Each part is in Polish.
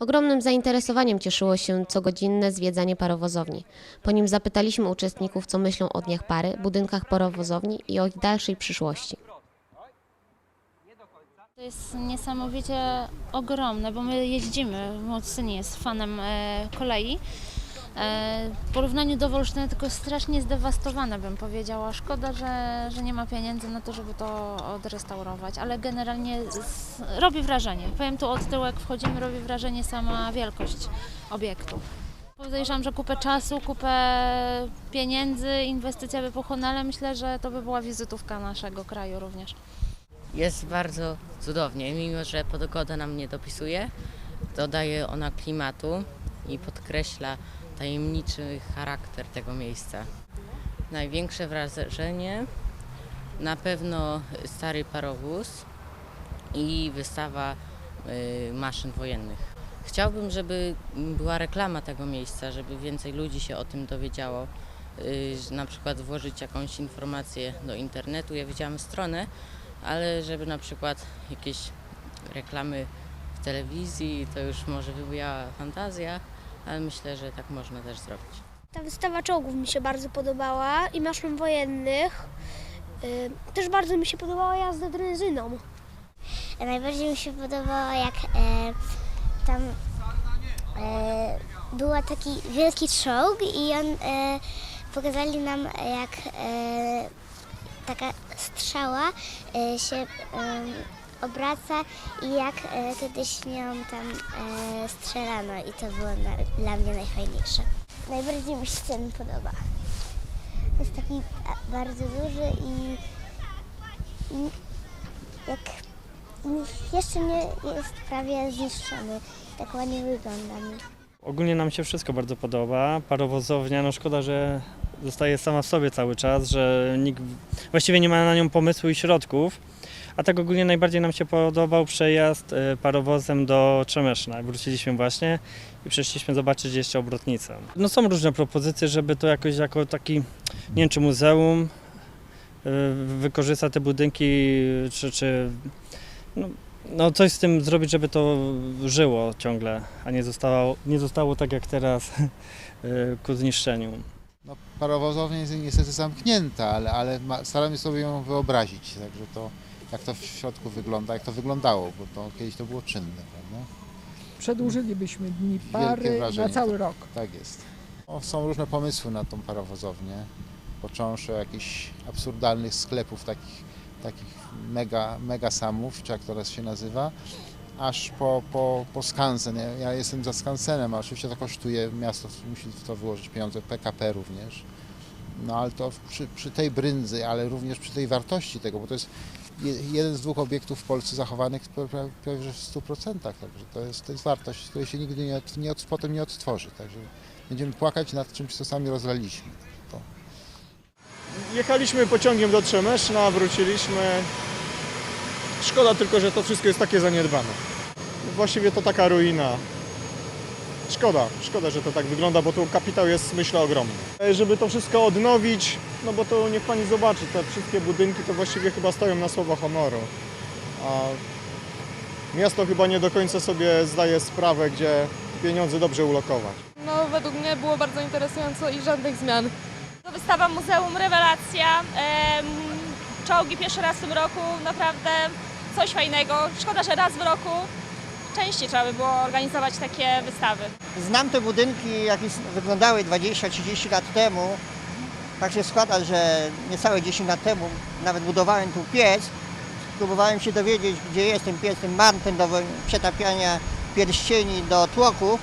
Ogromnym zainteresowaniem cieszyło się cogodzinne zwiedzanie parowozowni. Po nim zapytaliśmy uczestników, co myślą o dniach pary, budynkach parowozowni i o ich dalszej przyszłości. To jest niesamowicie ogromne, bo my jeździmy. Syn jest fanem e, kolei. E, w porównaniu do Wolsztyna tylko strasznie zdewastowane bym powiedziała. Szkoda, że, że nie ma pieniędzy na to, żeby to odrestaurować, ale generalnie z, robi wrażenie. Powiem tu od tyłu, jak wchodzimy, robi wrażenie sama wielkość obiektu. Podejrzewam, że kupę czasu, kupę pieniędzy, inwestycja by pochłonęła, ale myślę, że to by była wizytówka naszego kraju również. Jest bardzo cudownie, mimo że pogoda nam nie dopisuje, dodaje ona klimatu i podkreśla tajemniczy charakter tego miejsca. Największe wrażenie na pewno stary parowóz i wystawa y, maszyn wojennych. Chciałbym, żeby była reklama tego miejsca, żeby więcej ludzi się o tym dowiedziało. y, Na przykład włożyć jakąś informację do internetu. Ja widziałam stronę, ale żeby na przykład jakieś reklamy w telewizji, to już może wybujała fantazja, ale myślę, że tak można też zrobić. Ta wystawa czołgów mi się bardzo podobała i maszyn wojennych. Y, Też bardzo mi się podobała jazda drezyną. Najbardziej mi się podobało, jak e, tam e, był taki wielki czołg i on e, pokazali nam, jak e, taka strzała e, się e, obraca i jak e, kiedyś nią tam e, strzelano i to było na, dla mnie najfajniejsze. Najbardziej mi się ten podoba. Jest taki e, bardzo duży i, i jak jeszcze nie jest prawie zniszczony. Tak ładnie wygląda mi. Ogólnie nam się wszystko bardzo podoba. Parowozownia, no szkoda, że zostaje sama w sobie cały czas, że nikt właściwie nie ma na nią pomysłu i środków. A tak ogólnie najbardziej nam się podobał przejazd e, parowozem do Trzemeszna. Wróciliśmy właśnie i przyszliśmy zobaczyć jeszcze obrotnicę. No są różne propozycje, żeby to jakoś jako taki, nie wiem czy muzeum e, wykorzysta te budynki, czy, czy no, no coś z tym zrobić, żeby to żyło ciągle, a nie zostało, nie zostało tak jak teraz y, ku zniszczeniu. No, parowozownia jest niestety zamknięta, ale, ale ma, staramy sobie ją wyobrazić, także to jak to w środku wygląda, jak to wyglądało, bo to kiedyś to było czynne, prawda? Przedłużylibyśmy dni pary na cały rok. Tak jest. O, są różne pomysły na tą parowozownię, począwszy od jakichś absurdalnych sklepów, takich, takich mega, mega samów, czy jak to teraz się nazywa, aż po, po, po skansen. Ja, ja jestem za skansenem, a oczywiście to kosztuje, miasto musi w to wyłożyć pieniądze, PKP również. No ale to przy, przy tej brędzy, ale również przy tej wartości tego, bo to jest je- jeden z dwóch obiektów w Polsce zachowanych pra- pra- prawie że w 100%, także to jest, to jest wartość, której się nigdy nie, nie, od- potem nie odtworzy, także będziemy płakać nad czymś, co sami rozlaliśmy. To. Jechaliśmy pociągiem do Trzemeszna, wróciliśmy. Szkoda tylko, że to wszystko jest takie zaniedbane. Właściwie to taka ruina. Szkoda, szkoda, że to tak wygląda, bo tu kapitał jest myślę ogromny. E, Żeby to wszystko odnowić, no bo to niech pani zobaczy, te wszystkie budynki to właściwie chyba stoją na słowo honoru. A miasto chyba nie do końca sobie zdaje sprawę, gdzie pieniądze dobrze ulokować. No, według mnie było bardzo interesująco i żadnych zmian. To wystawa Muzeum Rewelacja. Czołgi pierwszy raz w tym roku, naprawdę coś fajnego. Szkoda, że raz w roku. Częściej trzeba by było organizować takie wystawy. Znam te budynki, jak wyglądały 20-30 lat temu. Tak się składa, że niecałe 10 lat temu nawet budowałem tu piec. Próbowałem się dowiedzieć, gdzie jest ten piec, ten manten do przetapiania pierścieni do tłoku.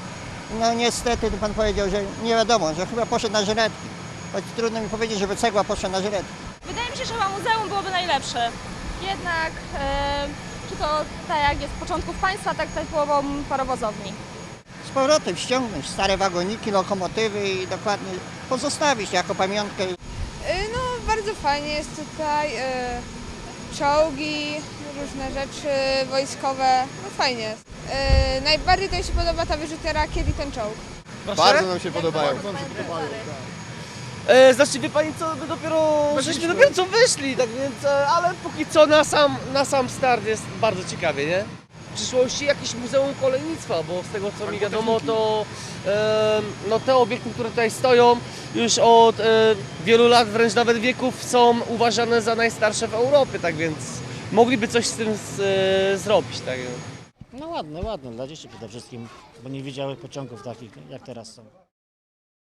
No niestety pan powiedział, że nie wiadomo, że chyba poszedł na żyletki. Choć trudno mi powiedzieć, żeby cegła poszła na żyletki. Wydaje mi się, że chyba muzeum byłoby najlepsze. Jednak, e, czy to tak jak jest z początków państwa, tak tutaj połową parowozowni. Z powrotem ściągnąć stare wagoniki, lokomotywy i dokładnie pozostawić jako pamiątkę No, bardzo fajnie jest tutaj. czołgi, różne rzeczy wojskowe. No fajnie jest. najbardziej to mi się podoba ta wyrzutka rakiet i ten czołg. Bardzo nam się podobają. E, znaczy wie pani co, my dopiero, żeśmy dopiero co wyszli, tak więc, e, ale póki co na sam, na sam start jest bardzo ciekawie, nie? przyszłości jakieś muzeum kolejnictwa, bo z tego co mi wiadomo to e, no, te obiekty, które tutaj stoją już od e, wielu lat, wręcz nawet wieków są uważane za najstarsze w Europie, tak więc mogliby coś z tym z, e, zrobić. Tak. No ładne, ładne, dla dzieci przede wszystkim, bo nie widziały pociągów takich jak teraz są.